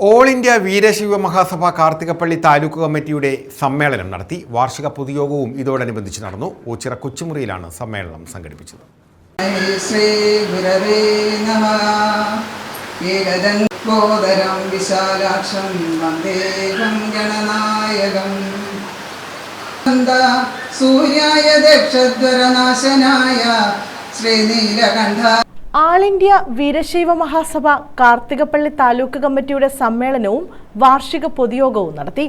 All India Veerashaiva Mahasabha Karthikappally taluk കമ്മിറ്റിയുടെ സമ്മേളനം നടത്തി. വാർഷിക പൊതുയോഗവും ഇതോടനുബന്ധിച്ച് നടന്നു. ഓച്ചിറ കൊച്ചുമുറിയിലാണ് സമ്മേളനം സംഘടിപ്പിച്ചത്. ശ്രീ വിശാലാക്ഷം ഗണനായകം. ശ്രീനീലകണ്ഠ ആൾ ഇന്ത്യ വീരശൈവ മഹാസഭ കാർത്തികപ്പള്ളി താലൂക്ക് കമ്മിറ്റിയുടെ സമ്മേളനവും വാർഷിക പൊതുയോഗവും നടത്തി.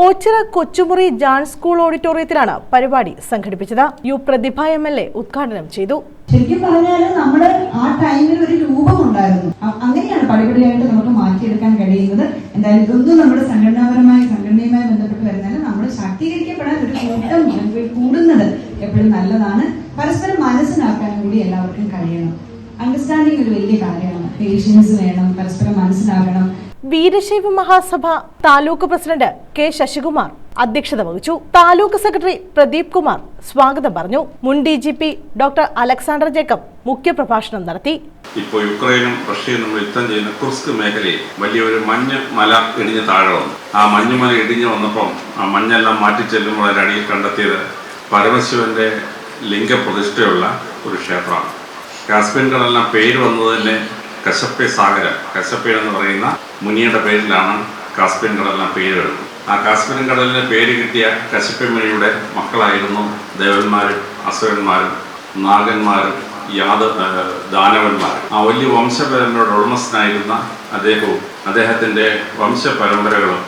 ഓച്ചിറ കൊച്ചുമുറി ജാൻ സ്കൂൾ ഓഡിറ്റോറിയത്തിലാണ് പരിപാടി സംഘടിപ്പിച്ചത്. U Prathibha M L A ഉദ്ഘാടനം ചെയ്തു. ശരിക്കും പറഞ്ഞാൽ നമ്മൾ ആ ടൈമിൽ ഒരു രൂപം ഉണ്ടായിരുന്നു. അങ്ങനെയാണ് പടിപടിയായിട്ട് നമുക്ക് മാറ്റിയെടുക്കാൻ കഴിയുന്നത്. എന്തായാലും ഇതൊന്നും നമ്മുടെ സംഘടനാപരമായി സംഘടനയുമായി ബന്ധപ്പെട്ട് വരുന്നതിന് നമ്മൾ ശാക്തീകരിക്കപ്പെടാൻ ഒരു കൂട്ടം കൂടുന്നത് എപ്പോഴും നല്ലതാണ്. പരസ്പരം മനസ്സിലാക്കാനും കൂടി എല്ലാവർക്കും കഴിയണം. അണ്ടർസ്റ്റാൻഡിങ് ഒരു വലിയ കാര്യമാണ്. പേഷ്യൻസ് വേണം പരസ്പരം മനസ്സിലാക്കണം വീരശൈവ മഹാസഭ താലൂക്ക് പ്രസിഡന്റ് കെ ശശികുമാർ അധ്യക്ഷത വഹിച്ചു. താലൂക്ക് സെക്രട്ടറി പ്രദീപ് കുമാർ സ്വാഗതം പറഞ്ഞു. മുൻ D G P doctor Alexander Jacob മുഖ്യപ്രഭാഷണം നടത്തി. ഇപ്പോൾ യുക്രൈനും റഷ്യയും നമ്മൾ യുദ്ധം ചെയ്യുന്ന കുർസ്ക് മേഖലയിൽ വലിയൊരു മഞ്ഞ് മല ഇടിഞ്ഞ് താഴെ വന്നു. ആ മഞ്ഞ് മല ഇടിഞ്ഞ് വന്നപ്പം ആ മഞ്ഞെല്ലാം മാറ്റി ചെല്ലുമ്പോൾ അതിനടിയിൽ കണ്ടെത്തിയത് പരമശിവന്റെ ലിംഗപ്രതിഷ്ഠയുള്ള ഒരു ക്ഷേത്രമാണ്. കാസ്പിയൻ കടലിന് പേര് വന്നത് തന്നെ കശപ്പെ സാഗരം. കശപ്പൻ എന്ന് പറയുന്ന മുനിയുടെ പേരിലാണ് കാസ്പിയൻ കടലിന് പേര് വരുന്നത്. ആ കാസ്പിയൻ കടലിന് പേര് കിട്ടിയ കശപ്പെ മുനിയുടെ മക്കളായിരുന്നു ദേവന്മാരും അസുരന്മാരും നാഗന്മാരും യാദ ദാനവന്മാർ ആ വലിയ വംശപരമ്പരയുടെ ഉടമസ്ഥനായിരുന്ന അദ്ദേഹവും അദ്ദേഹത്തിന്റെ വംശപരമ്പരകളും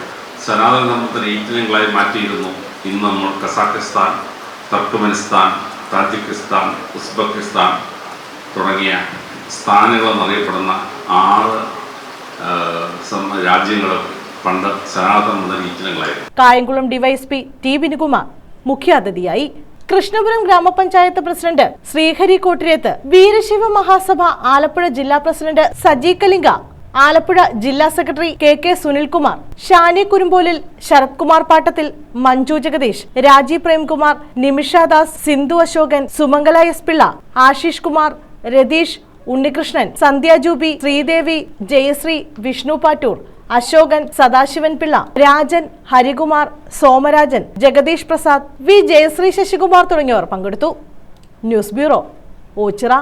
സനാതന ധർമ്മത്തിന് ഈറ്റിനങ്ങളായി മാറ്റിയിരുന്നു. ഇന്ന് നമ്മൾ കസാഖിസ്ഥാൻ തർക്കുമനിസ്ഥാൻ താജിക്കിസ്ഥാൻ ഉസ്ബെക്കിസ്ഥാൻ തുടങ്ങിയ സ്ഥാനങ്ങളെന്ന് അറിയപ്പെടുന്ന ആറ് രാജ്യങ്ങളും പണ്ട് സനാതന മുതൽ ഈറ്റിനങ്ങളായിരുന്നു കായംകുളം ഡിവൈഎസ്പി ടി വിനുകുമാർ മുഖ്യാതിഥിയായി കൃഷ്ണപുരം ഗ്രാമപഞ്ചായത്ത് പ്രസിഡന്റ് ശ്രീഹരി കോട്ടിരേത്ത് വീരശിവ മഹാസഭ ആലപ്പുഴ ജില്ലാ പ്രസിഡന്റ് സജി കലിംഗ ആലപ്പുഴ ജില്ലാ secretary K K Sunilkumar Shani Kurumbolil Sarath Kumar Pattathil Manju Jagadeesh Rajeev Premkumar Nimisha Das Sindhu Ashokan Sumangala S Pillai Ashish Kumar Ratheesh Unnikrishnan Sandhya Juby Sreedevi Jayasree Vishnu Pattoor Ashokan Sadasivan Pillai Rajan Harikumar Somarajan Jagadeesh Prasad V Jayasree Sasikumar തുടങ്ങിയവർ പങ്കെടുത്തു. News bureau Ochira.